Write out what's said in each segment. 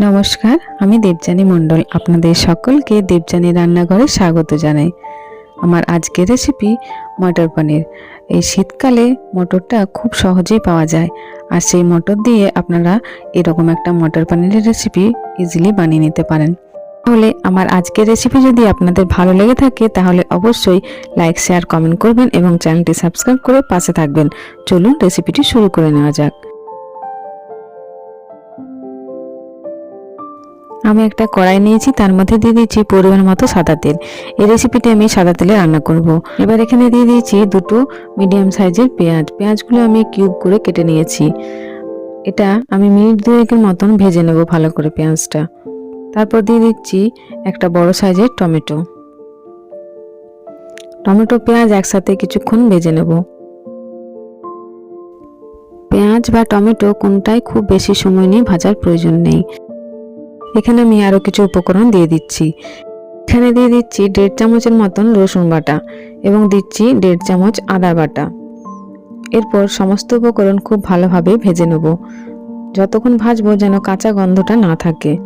নমস্কার, আমি দেবযানী মণ্ডল। আপনাদের সকলকে দেবযানী রান্নাঘরে স্বাগত জানাই। আমার আজকের রেসিপি মটর পনির। এই শীতকালে মটরটা খুব সহজেই পাওয়া যায়। আর সেই মটর দিয়ে আপনারা এরকম একটা মটর পনিরের রেসিপি ইজিলি বানিয়ে নিতে পারেন। তাহলে আমার আজকের রেসিপি যদি আপনাদের ভালো লেগে থাকে, তাহলে অবশ্যই লাইক শেয়ার কমেন্ট করবেন এবং চ্যানেলটি সাবস্ক্রাইব করে পাশে থাকবেন। চলুন রেসিপিটি শুরু করে নেওয়া যাক। আমি একটা কড়াই নিয়েছি, তার মধ্যে দিয়ে দিয়েছি পরিমাণ মতো সাদা তেল। এই রেসিপিটি আমি সাদা তেলে রান্না করব। এবার এখানে দিয়ে দিয়েছি দুটো মিডিয়াম সাইজের পেঁয়াজ। পেঁয়াজগুলো আমি কিউব করে কেটে নিয়েছি। এটা আমি মিনিট দুয়েকের মতন ভেজে নেব ভালো করে পেঁয়াজটা। তারপর দিয়ে দিচ্ছি একটা বড় সাইজের টমেটো। টমেটো, পেঁয়াজ একসাথে কিছুক্ষণ ভেজে নেব। পেঁয়াজ বা টমেটো কোনটাই খুব বেশি সময় নিয়ে ভাজার প্রয়োজন নেই। এখানে আমি আরও কিছু উপকরণ দিয়ে দিচ্ছি। এখানে দিয়ে দিচ্ছি দেড় চামচের মতন রসুন বাটা এবং দিচ্ছি দেড় চামচ আদা বাটা। এরপর সমস্ত উপকরণ খুব ভালোভাবে ভেজে নেব। যতক্ষণ ভাজবো যেন কাঁচা গন্ধটা না থাকে।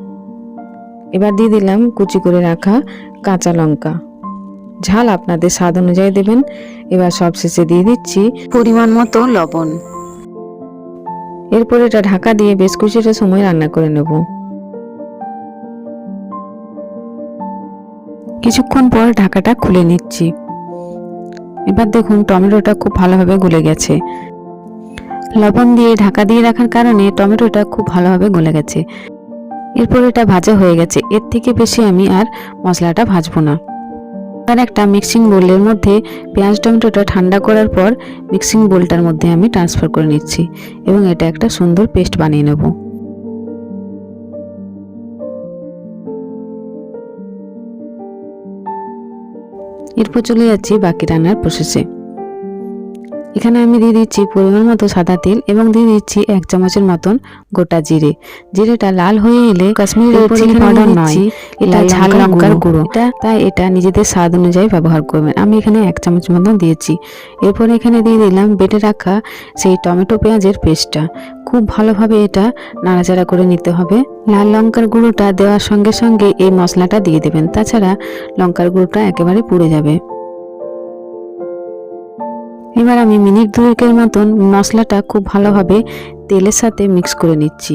এবার দিয়ে দিলাম কুচি করে রাখা কাঁচা লঙ্কা। ঝাল আপনাদের স্বাদ অনুযায়ী দেবেন। এবার সবশেষে দিয়ে দিচ্ছি পরিমাণ মতো লবণ। এরপর এটা ঢাকা দিয়ে বেশ কিছুটা সময় রান্না করে নেব। কিছুক্ষণ পর ঢাকাটা খুলে নিচ্ছি। এবার দেখুন, টমেটোটা খুব ভালোভাবে গলে গেছে। লবণ দিয়ে ঢাকা দিয়ে রাখার কারণে টমেটোটা খুব ভালোভাবে গলে গেছে। এরপর এটা ভাজা হয়ে গেছে। এর থেকে বেশি আমি আর মশলাটা ভাজবো না। আর একটা মিক্সিং বোলের মধ্যে পেঁয়াজ, টমেটোটা ঠান্ডা করার পর মিক্সিং বোলটার মধ্যে আমি ট্রান্সফার করে নিচ্ছি এবং এটা একটা সুন্দর পেস্ট বানিয়ে নেব। এরপর চলে যাচ্ছি বাকি রান্নার প্রসেসে এখানে আমি দিয়ে দিচ্ছি পরিমাণ মতো সাদা তেল এবং দিয়ে দিচ্ছি এক চামচের মতন গোটা জিরে। জিরেটা লাল হয়ে এলে কাশ্মীরি পাউডার নয়। এটা ঝাল লঙ্কার গুঁড়ো। এটা তাই এটা নিজেদের স্বাদ অনুযায়ী ব্যবহার করবেন। আমি এখানে এক চামচ মতন দিয়েছি। এরপর এখানে দিয়ে দিলাম বেটে রাখা সেই টমেটো পেঁয়াজের পেস্টটা। খুব ভালোভাবে এটা নাড়াচাড়া করে নিতে হবে। লাল লঙ্কার গুঁড়োটা দেওয়ার সঙ্গে সঙ্গে এই মশলাটা দিয়ে দেবেন। তাছাড়া লঙ্কার গুঁড়োটা একেবারে পুড়ে যাবে। এবার আমি মিনিট দুয়েকের মতন মশলাটা খুব ভালোভাবে তেলের সাথে মিক্স করে নিচ্ছি।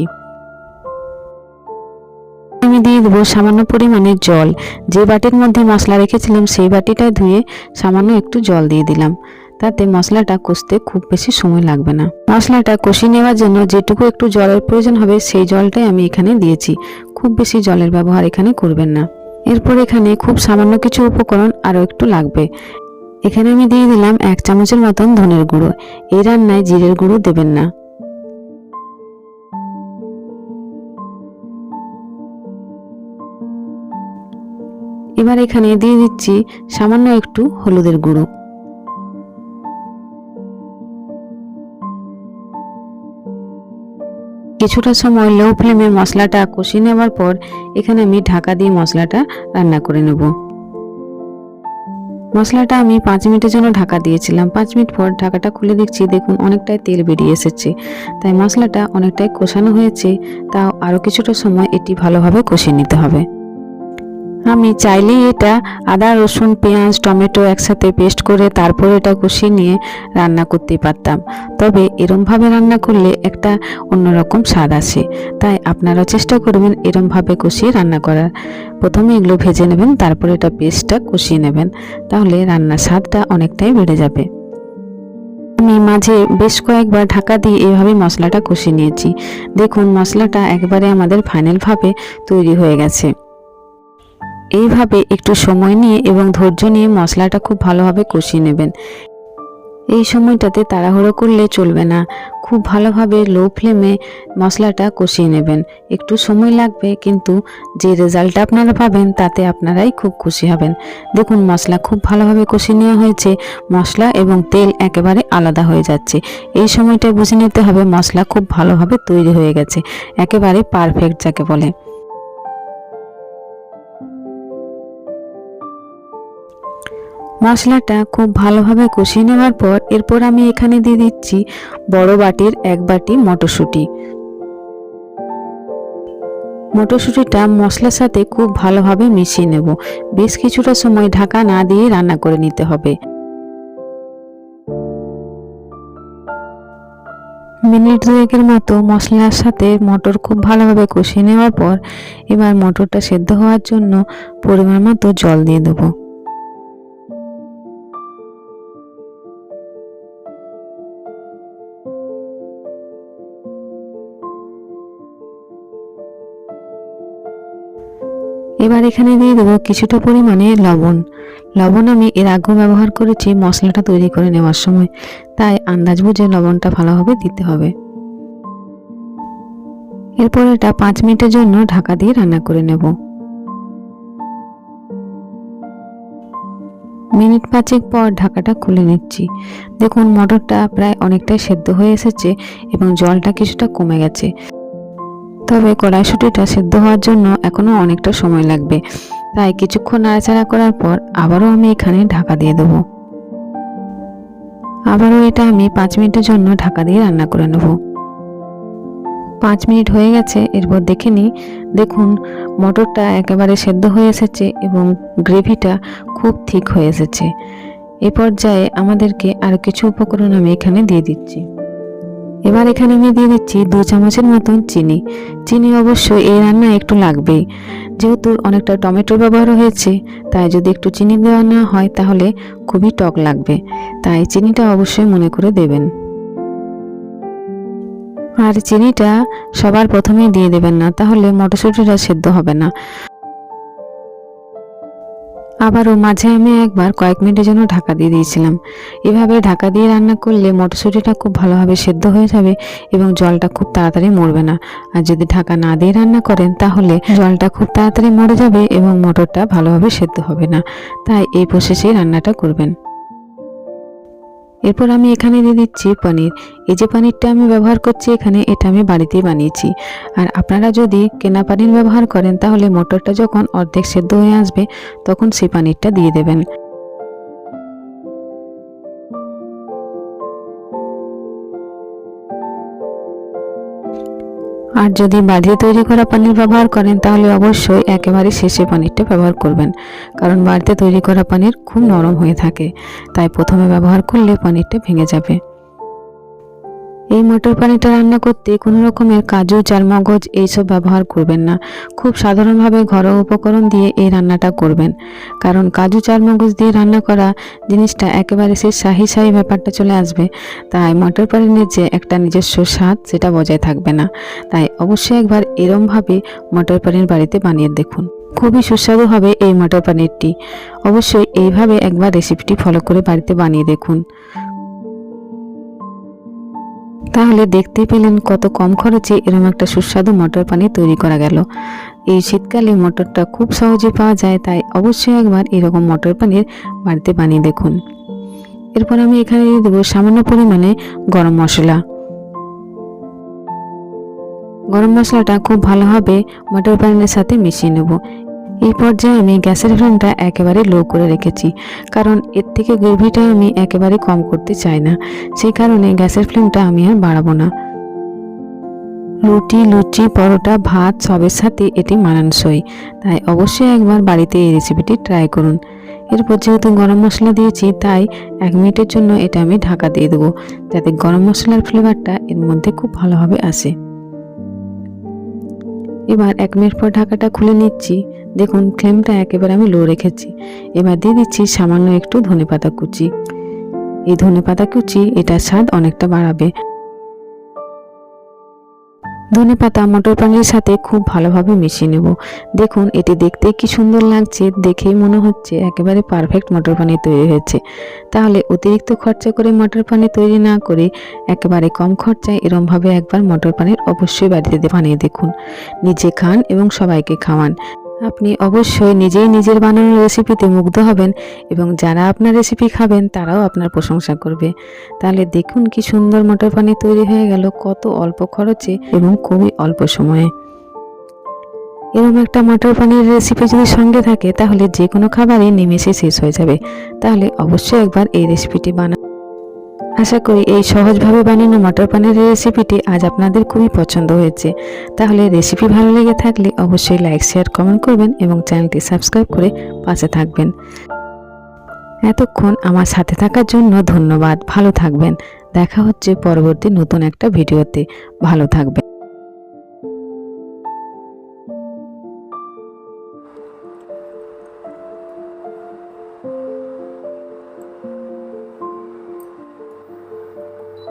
দিয়ে দেবো সামান্য পরিমাণে জল। যে বাটির মধ্যে মশলা রেখেছিলাম, সেই বাটিটা ধুয়ে সামান্য একটু জল দিয়ে দিলাম। তাতে মশলাটা কষতে খুব বেশি সময় লাগবে না। মশলাটা কষিয়ে নেওয়ার জন্য যেটুকু একটু জলের প্রয়োজন হবে, সেই জলটাই আমি এখানে দিয়েছি। খুব বেশি জলের ব্যবহার এখানে করবেন না। এরপর এখানে খুব সামান্য কিছু উপকরণ আরও একটু লাগবে। এখানে আমি দিয়ে দিলাম এক চামচের মতন ধনের গুঁড়ো। এই রান্নায় জিরের গুঁড়ো দেবেন না। এবার এখানে দিয়ে দিচ্ছি সামান্য একটু হলুদের গুঁড়ো। কিছুটা সময় লো ফ্লেমে মশলাটা কষিয়ে নেওয়ার পর এখানে আমি ঢাকা দিয়ে মশলাটা রান্না করে নেব। মশলাটা আমি পাঁচ মিনিটের জন্য ঢাকা দিয়েছিলাম। পাঁচ মিনিট পর ঢাকাটা খুলে দেখছি দেখুন অনেকটাই তেল বেরিয়ে এসেছে। তাই মশলাটা অনেকটাই কষানো হয়েছে, তাও আরও কিছুটা সময় এটি ভালোভাবে কষিয়ে নিতে হবে। আমি চাইলেই এটা আদা, রসুন, পেঁয়াজ, টমেটো একসাথে পেস্ট করে তারপর এটা কষিয়ে নিয়ে রান্না করতে পারতাম। তবে এরমভাবে রান্না করলে একটা অন্যরকম স্বাদ আসে। তাই আপনারা চেষ্টা করবেন এরমভাবে কষিয়ে রান্না করার। প্রথমে এগুলো ভেজে নেবেন, তারপর এটা পেস্টটা কষিয়ে নেবেন। তাহলে রান্নার স্বাদটা অনেকটাই বেড়ে যাবে। আমি মাঝে বেশ কয়েকবার ঢাকা দিয়ে এভাবে মশলাটা কষিয়ে নিয়েছি। দেখুন, মশলাটা একবারে আমাদের ফাইনালভাবে তৈরি হয়ে গেছে। এইভাবে একটু সময় নিয়ে এবং ধৈর্য নিয়ে মশলাটা খুব ভালোভাবে কষিয়ে নেবেন। এই সময়টাতে তাড়াহুড়ো করলে চলবে না। খুব ভালোভাবে লো ফ্লেমে মশলাটা কষিয়ে নেবেন। একটু সময় লাগবে, কিন্তু যে রেজাল্টটা আপনারা পাবেন, তাতে আপনারাই খুব খুশি হবেন। দেখুন, মশলা খুব ভালোভাবে কষিয়ে নেওয়া হয়েছে। মশলা এবং তেল একেবারে আলাদা হয়ে যাচ্ছে। এই সময়টায় বুঝে নিতে হবে মশলা খুব ভালোভাবে তৈরি হয়ে গেছে। একেবারে পারফেক্ট যাকে বলে। মশলাটা খুব ভালোভাবে কষিয়ে নেওয়ার পর এরপর আমি এখানে দিয়ে দিচ্ছি বড় বাটির এক বাটি মটরশুঁটি। মটরশুঁটিটা মশলার সাথে খুব ভালোভাবে মিশিয়ে নেব। বেশ কিছুটা সময় ঢাকা না দিয়ে রান্না করে নিতে হবে। মিনিট দুয়েকের মতো মশলার সাথে মটর খুব ভালোভাবে কষিয়ে নেওয়ার পর এবার মটরটা সেদ্ধ হওয়ার জন্য পরিমাণ মতো জল দিয়ে দেবো। এবার এখানে দিয়ে দেবো কিছুটা পরিমাণে লবণ। লবণ আমি এর আগেও ব্যবহার করেছি, মশলাটা তৈরি করে নেওয়ার সময়। তাই আন্দাজ বুঝে লবণটা ভালোভাবে দিতে হবে। এরপর এটা পাঁচ মিনিটের জন্য ঢাকা দিয়ে রান্না করে নেব। মিনিট পাঁচেক পর ঢাকাটা খুলে নিচ্ছি। দেখুন, মটরটা প্রায় অনেকটাই সেদ্ধ হয়ে এসেছে এবং জলটা কিছুটা কমে গেছে। তবে কড়াইশুটিটা সেদ্ধ হওয়ার জন্য এখনও অনেকটা সময় লাগবে। তাই কিছুক্ষণ নাড়াচাড়া করার পর আবারও আমি এখানে ঢাকা দিয়ে দেবো। আবারও এটা আমি পাঁচ মিনিটের জন্য ঢাকা দিয়ে রান্না করে নেব। পাঁচ মিনিট হয়ে গেছে, এরপর দেখে নিই। দেখুন, মটরটা একেবারে সেদ্ধ হয়ে এসেছে এবং গ্রেভিটা খুব ঠিক হয়ে এসেছে। এ পর্যায়ে আমাদেরকে আর কিছু উপকরণ আমি এখানে দিয়ে দিচ্ছি। এবার এখানে আমি দিয়ে দিচ্ছি দু চামচের মতন চিনি। চিনি অবশ্যই এই রান্না একটু লাগবেই। যেহেতু অনেকটা টমেটো ব্যবহার হয়েছে, তাই যদি একটু চিনি দেওয়া না হয় তাহলে খুবই টক লাগবে। তাই চিনিটা অবশ্যই মনে করে দেবেন। আর চিনিটা সবার প্রথমেই দিয়ে দেবেন না, তাহলে মটরশুঁটিটা সেদ্ধ হবে না। আবারও মাঝে আমি একবার কয়েক মিনিটের জন্য ঢাকা দিয়ে দিয়েছিলাম। এভাবে ঢাকা দিয়ে রান্না করলে মটরশুঁটিটা খুব ভালোভাবে সেদ্ধ হয়ে যাবে এবং জলটা খুব তাড়াতাড়ি মরবে না। আর যদি ঢাকা না দিয়ে রান্না করেন তাহলে জলটা খুব তাড়াতাড়ি মরে যাবে এবং মটরটা ভালোভাবে সেদ্ধ হবে না। তাই এই প্রসেসেই রান্নাটা করবেন। এরপর আমি এখানে দিয়ে দিচ্ছি পনির। এই যে পনিরটা আমি ব্যবহার করছি এখানে, এটা আমি বাড়িতেই বানিয়েছি। আর আপনারা যদি কেনা পানির ব্যবহার করেন, তাহলে মটরটা যখন অর্ধেক সেদ্ধ হয়ে আসবে, তখন সেই পানিরটা দিয়ে দেবেন। আর যদি বাড়িতে তৈরি করা পানির ব্যবহার করেন, তাহলে অবশ্যই একেবারে শেষে পানিরটা ব্যবহার করবেন। কারণ বাড়িতে তৈরি করা পানির খুব নরম হয়ে থাকে। তাই প্রথমে ব্যবহার করলে পানিরটা ভেঙে যাবে। এই মটর পানিটা রান্না করতে কোনো রকমের কাজু চারমগজ এইসব ব্যবহার করবেন না। খুব সাধারণভাবে ঘরোয়া উপকরণ দিয়ে এই রান্নাটা করবেন। কারণ কাজু চারমগজ দিয়ে রান্না করা জিনিসটা একেবারে সেই শাহি শাহি ব্যাপারটা চলে আসবে। তাই মটর পানির যে একটা নিজস্ব স্বাদ সেটা বজায় থাকবে না। তাই অবশ্যই একবার এরমভাবে মটর পানির বাড়িতে বানিয়ে দেখুন। খুবই সুস্বাদু হবে এই মটর পানিরটি। অবশ্যই এইভাবে একবার রেসিপিটি ফলো করে বাড়িতে বানিয়ে দেখুন। তাহলে দেখতে পেলেন কত কম খরচে এরকম একটা সুস্বাদু মটর পানি তৈরি করা গেল। এই শীতকালে মটরটা খুব সহজে পাওয়া যায়, তাই অবশ্যই একবার এরকম মটর পানির বাড়িতে বানিয়ে দেখুন। এরপর আমি এখানে দিয়ে দেবো সামান্য পরিমাণে গরম মশলা। গরম মশলাটা খুব ভালোভাবে মটর পানির সাথে মিশিয়ে নেব। এই পর্যায়ে আমি গ্যাসের ফ্লেমটা একেবারে লো করে রেখেছি, কারণ এর থেকে গ্রেভিটা আমি একেবারে কম করতে চাই না। সেই কারণে গ্যাসের ফ্লেমটা আমি আর বাড়াবো না। রুটি, লুচি, পরোটা, ভাত সবের সাথে এটি মানানসই। তাই অবশ্যই একবার বাড়িতে এই রেসিপিটি ট্রাই করুন। এরপর যেহেতু গরম মশলা দিয়েছি, তাই এক মিনিটের জন্য এটা আমি ঢাকা দিয়ে দেবো, যাতে গরম মশলার ফ্লেভারটা এর মধ্যে খুব ভালোভাবে আসে। এবার এক মিনিট পর ঢাকাটা খুলে নিচ্ছি। দেখুন, ফ্লেমটা একেবারে আমি লো রেখেছি। এবার দিয়ে দিচ্ছি সামান্য একটু ধনে পাতা কুচি। এই ধনে পাতা কুচি, এটার স্বাদ অনেকটা বাড়াবে। ধনে পাতা, মটর পানির সাথে খুব ভালোভাবে মিশিয়ে নেব। দেখুন, এটি দেখতে কি সুন্দর লাগছে দেখেই মনে হচ্ছে একেবারে পারফেক্ট মটর পানি তৈরি হয়েছে। তাহলে অতিরিক্ত খরচা করে মটর পানি তৈরি না করে একেবারে কম খরচায় এরমভাবে একবার মটর পানির অবশ্যই বাড়িতে বানিয়ে দেখুন। নিজে খান এবং সবাইকে খাওয়ান। আপনি অবশ্যই নিজেই নিজের বানানো রেসিপিতে মুগ্ধ হবেন এবং যারা আপনার রেসিপি খাবেন, তারাও আপনার প্রশংসা করবে। তাহলে দেখুন কি সুন্দর মটর পানি তৈরি হয়ে গেল কত অল্প খরচে এবং খুবই অল্প সময়ে। এরকম একটা মটর পানির রেসিপি যদি সঙ্গে থাকে, তাহলে যে কোনো খাবারই নিমেষে শেষ হয়ে যাবে। তাহলে অবশ্যই একবার এই রেসিপিটি বানা আশা করি এই সহজভাবে বানানো মটর পানির রেসিপিটি আজ আপনাদের খুবই পছন্দ হয়েছে। তাহলে রেসিপি ভালো লেগে থাকলে অবশ্যই লাইক, শেয়ার, কমেন্ট করবেন এবং চ্যানেলটি সাবস্ক্রাইব করে পাশে থাকবেন। এতক্ষণ আমার সাথে থাকার জন্য ধন্যবাদ। ভালো থাকবেন। দেখা হচ্ছে পরবর্তী নতুন একটা ভিডিওতে। ভালো থাকবেন।